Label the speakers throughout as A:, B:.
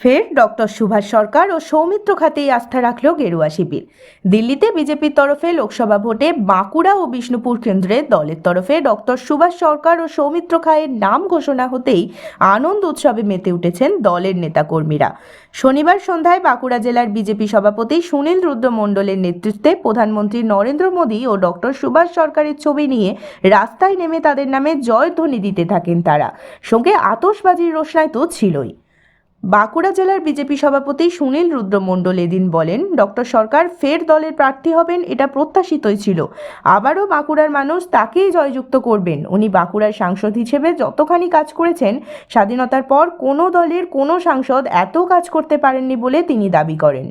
A: ফের ডক্টর সুভাষ সরকার ও সৌমিত্র খাতেই আস্থা রাখল গেরুয়া শিবির। দিল্লিতে বিজেপির তরফে লোকসভা ভোটে বাঁকুড়া ও বিষ্ণুপুর কেন্দ্রে দলের তরফে ডক্টর সুভাষ সরকার ও সৌমিত্র খায়ের নাম ঘোষণা হতেই আনন্দ উৎসবে মেতে উঠেছেন দলের নেতাকর্মীরা। শনিবার সন্ধ্যায় বাঁকুড়া জেলার বিজেপি সভাপতি সুনীল রুদ্র মণ্ডলের নেতৃত্বে প্রধানমন্ত্রী নরেন্দ্র মোদী ও ডক্টর সুভাষ সরকারের ছবি নিয়ে রাস্তায় নেমে তাদের নামে জয়ধ্বনি দিতে থাকেন তারা। সঙ্গে আতশবাজির রোশনায় তো ছিলই। বাঁকুড়া জেলার বিজেপি সভাপতি সুনীল রুদ্রমণ্ডল এদিন বলেন, ডক্টর সরকার ফের দলের প্রার্থী হবেন, এটা প্রত্যাশিতই ছিল। আবারও বাঁকুড়ার মানুষ তাকেই জয়যুক্ত করবেন। উনি বাঁকুড়ার সাংসদ হিসেবে যতখানি কাজ করেছেন, স্বাধীনতার পর কোনো দলের কোনো সাংসদ এত কাজ করতে পারেননি বলে তিনি দাবি করেন।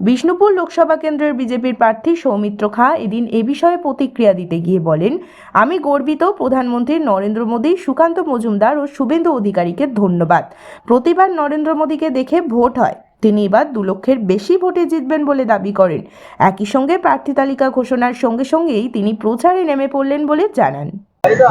A: বিষ্ণুপুর লোকসভা কেন্দ্রের বিজেপির প্রার্থী সৌমিত্র খাঁ এদিন এ বিষয়ে প্রতিক্রিয়া দিতে গিয়ে বলেন, আমি গর্বিত প্রধানমন্ত্রী নরেন্দ্র মোদী, সুকান্ত মজুমদার ও শুভেন্দু অধিকারীকে ধন্যবাদ। প্রতিবার নরেন্দ্র মোদীকে দেখে ভোট হয়। তিনি এবার দু লক্ষের বেশি ভোটে জিতবেন বলে দাবি করেন। একই সঙ্গে প্রার্থী তালিকা ঘোষণার সঙ্গে সঙ্গেই তিনি প্রচারে নেমে পড়লেন বলে জানান।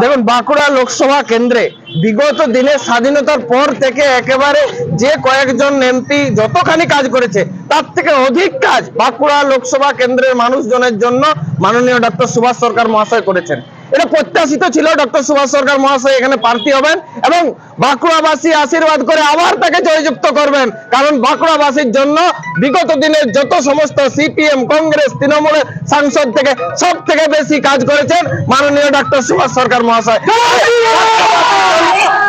B: দেখুন, বাঁকুড়া লোকসভা কেন্দ্রে বিগত দিনে স্বাধীনতার পর থেকে একেবারে যে কয়েকজন এমপি যতখানি কাজ করেছে, তার থেকে অধিক কাজ বাঁকুড়া লোকসভা কেন্দ্রের মানুষজনের জন্য মাননীয় ডাক্তার সুভাষ সরকার মহাশয় করেছেন। এটা প্রত্যাশিত ছিল ডক্টর সুভাষ সরকার মহাশয় এখানে প্রার্থী হবেন এবং বাঁকুড়াবাসী আশীর্বাদ করে আবার তাকে জয়যুক্ত করবেন। কারণ বাঁকুড়াবাসীর জন্য বিগত দিনের যত সমস্ত সিপিএম, কংগ্রেস, তৃণমূলের সাংসদ থেকে সব থেকে বেশি কাজ করেছেন মাননীয় ডক্টর সুভাষ সরকার মহাশয়।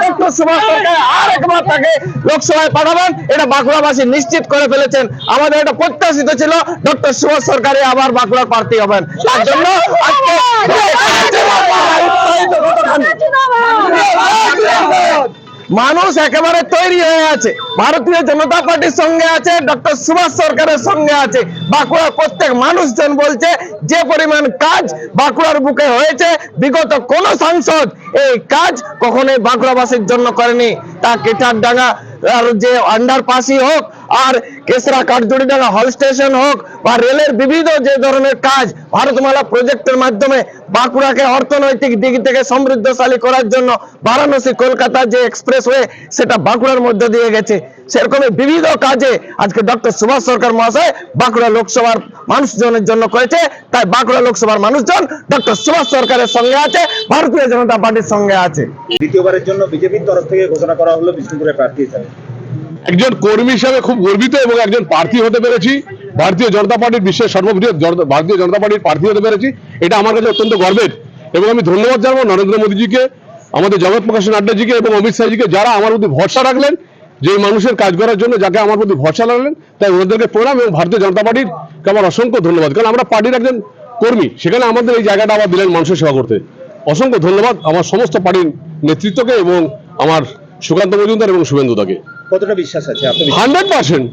B: ডক্টর সুভাষ সরকার আর একবার তাকে লোকসভায় পাঠাবেন। এটা বাঁকুড়াবাসী নিশ্চিত করে ফেলেছেন। আমাদের এটা প্রত্যাশিত ছিল, ডক্টর সুভাষ সরকারই আবার বাঁকুড়ার প্রার্থী হবেন। তার জন্য আজকে মানুষ একেবারে তৈরি হয়ে আছে। ভারতীয় জনতা পার্টির সঙ্গে আছে, ডক্টর সুভাষ সরকারের সঙ্গে আছে। বাঁকুড়ার প্রত্যেক মানুষজন বলছে, যে পরিমাণ কাজ বাঁকুড়ার বুকে হয়েছে, বিগত কোন সাংসদ এই কাজ কখনোই বাঁকুড়াবাসীর জন্য করেনি। তা কেটার ডাঙ্গা আর যে আন্ডারপাসই হোক আর কেসরা কাঠজুড়িডাঙ্গা হল স্টেশন হোক বা রেলের বিবিধ যে ধরনের কাজ, ভারতমালা প্রজেক্টের মাধ্যমে বাঁকুড়াকে অর্থনৈতিক দিক থেকে সমৃদ্ধশালী করার জন্য বারাণসী, কলকাতা যে এক্সপ্রেসওয়ে, সেটা বাঁকুড়ার মধ্যে দিয়ে গেছে। সেরকম বিবিধ কাজে আজকে ডক্টর সুভাষ সরকার মহাশয় বাঁকুড়া লোকসভার মানুষজনের জন্য করেছে। তাই বাঁকুড়া লোকসভার মানুষজন ডক্টর সুভাষ সরকারের সঙ্গে আছে, ভারতীয় জনতা পার্টির সঙ্গে আছে।
C: দ্বিতীয়বারের জন্য বিজেপির তরফ থেকে ঘোষণা করা হলো বিষ্ণুপুরের প্রার্থী হিসাবে।
D: একজন কর্মী হিসাবে খুব গর্বিত এবং একজন প্রার্থী হতে পেরেছি। ভারতীয় জনতা পার্টির বিশ্বের সর্ববৃহৎ ভারতীয় জনতা পার্টির প্রার্থী হতে পেরেছি। এটা আমার কাছে অত্যন্ত গর্বের এবং আমি ধন্যবাদ জানাব নরেন্দ্র মোদীজিকে, আমাদের জগৎ প্রকাশ নাড্ডাজিকে এবং অমিত শাহজিকে যারা আমার প্রতি ভরসা রাখলেন, যে মানুষের কাজ করার জন্য যাকে আমার প্রতি ভরসা রাখলেন, তাই ওনাদেরকে প্রণাম এবং ভারতীয় জনতা পার্টির আমার অসংখ্য ধন্যবাদ। কারণ আমরা পার্টির একজন কর্মী, সেখানে আমাদের এই জায়গাটা আবার দিলেন মানুষের সেবা করতে। অসংখ্য ধন্যবাদ আমার সমস্ত পার্টির নেতৃত্বকে এবং আমার সুকান্ত মজুমদার এবং শুভেন্দু দাকে।
C: কতটা বিশ্বাস আছে?
D: Hundred percent.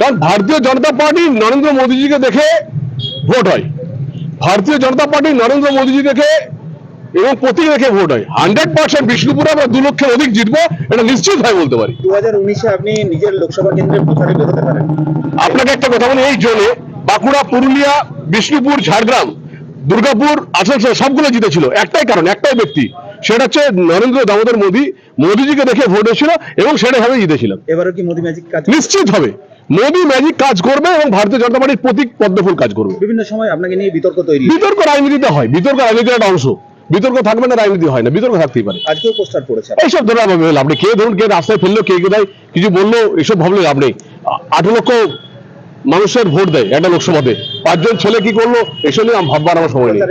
D: কারণ ভারতীয় জনতা পার্টি নরেন্দ্র মোদীজিকে দেখে ভোট হয়। ভারতীয় জনতা পার্টি নরেন্দ্র মোদীজি দেখে এবং প্রতীক দেখে ভোট হয়। হান্ড্রেড পার্সেন্ট বিষ্ণুপুরে আমরা দু লক্ষের অধিক জিতবো এটা নিশ্চিত হয় বলতে পারি।
C: দু হাজার উনিশে আপনি নিজের লোকসভা কেন্দ্রের প্রচারে বেরোতে পারেন।
D: আপনাকে একটা কথা বলি এই জোনে বাঁকুড়া পুরুলিয়া বিষ্ণুপুর ঝাড়গ্রাম দুর্গাপুর আসানসোল সবগুলো জিতেছিল। একটাই কারণ একটাই ব্যক্তি সেটা হচ্ছে নরেন্দ্র দামোদর মোদী। মোদীজিকে দেখে ভোট হয়েছিল এবং সেটাভাবে জিতেছিলাম।
C: এবারও কি মোদি ম্যাজিক কাজ
D: নিশ্চিত হবে মোদী ম্যাজিক কাজ করবে এবং ভারতীয় জনতা পার্টির প্রতীক পদ্মফুল কাজ করবে।
C: বিভিন্ন সময় আপনাকে নিয়ে বিতর্ক তৈরি।
D: বিতর্ক রাজনীতিতে হয়। বিতর্ক রাজনীতির একটা অংশ। বিতর্ক থাকবে না রাজনীতি হয় না। বিতর্ক থাকতেই পারে।
C: আজকেও পোস্টার পড়েছে
D: এইসব ধরে লাভ হবে আপনি কে ধরুন কে রাস্তায় ফেলল কে কোথায় কিছু বলল এসব ভাবলে লাভ নেই। আ- আট লক্ষ মানুষের ভোট দেয় একটা লোকসভাতে। পাঁচজন ছেলে কি করল এসব নিয়ে আম- ভাববার আমার সময় নেই।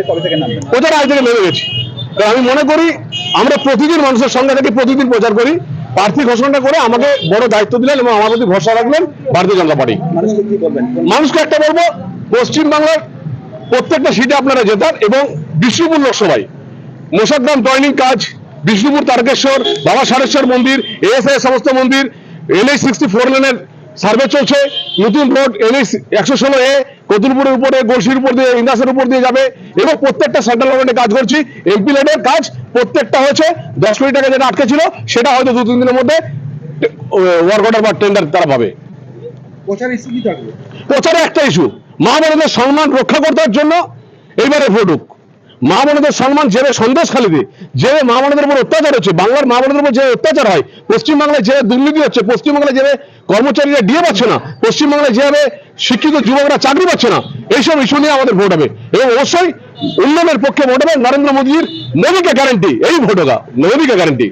C: প্রচার
D: আজ থেকে নেমে গেছি আমি মনে করি আমরা প্রতিদিন মানুষের সঙ্গে থেকে প্রতিদিন প্রচার করি। প্রার্থী ঘোষণাটা করে আমাকে বড় দায়িত্ব দিলেন এবং আমার প্রতি ভরসা রাখলেন ভারতীয় জনতা পার্টি।
C: মানুষকে
D: একটা বলব পশ্চিম বাংলার প্রত্যেকটা সিটে আপনারা জেতান এবং বিষ্ণুপুর লোকসভায়। মোসাদ্দাম টয়নিং কাজ বিষ্ণুপুর তারকেশ্বর বাবা সারেশ্বর মন্দির এএসআই সমস্ত মন্দির এনএই সিক্সটি ফোর লেনের সার্ভে চলছে। নতুন রোড এনএই একশো ষোলো এ কতুলপুরের উপরে গলসির উপর দিয়ে ইন্দাসের উপর দিয়ে যাবে এবং প্রত্যেকটা সেন্ট্রাল গভর্নমেন্টে কাজ করছি। এমপি লেনের কাজ প্রত্যেকটা হয়েছে দশ কোটি টাকা যেটা আটকে ছিল সেটা হয়তো দু তিন দিনের মধ্যে ওয়ার্ক অর্ডার বা টেন্ডার তারা পাবে।
C: প্রচার
D: একটা ইস্যু মা বোনদের সম্মান রক্ষা করার জন্য এইবারে ভোট হোক। মা বোনদের সম্মান যেভাবে সন্দেশখালীতে যে মা বোনদের উপর অত্যাচার হচ্ছে বাংলার মা বোনদের উপর যে অত্যাচার হয় পশ্চিমবাংলায় যে দুর্নীতি হচ্ছে পশ্চিমবাংলায় যেভাবে কর্মচারীরা ডিএ পাচ্ছে না পশ্চিমবাংলায় যেভাবে শিক্ষিত যুবকরা চাকরি পাচ্ছে না এইসব ইস্যু নিয়ে আমাদের ভোট হবে। এবং অবশ্যই উন্নয়নের পক্ষে ভোট নরেন্দ্র মোদীর মোদীকে গ্যারান্টি এই ভোট হোক মোদীকে গ্যারান্টি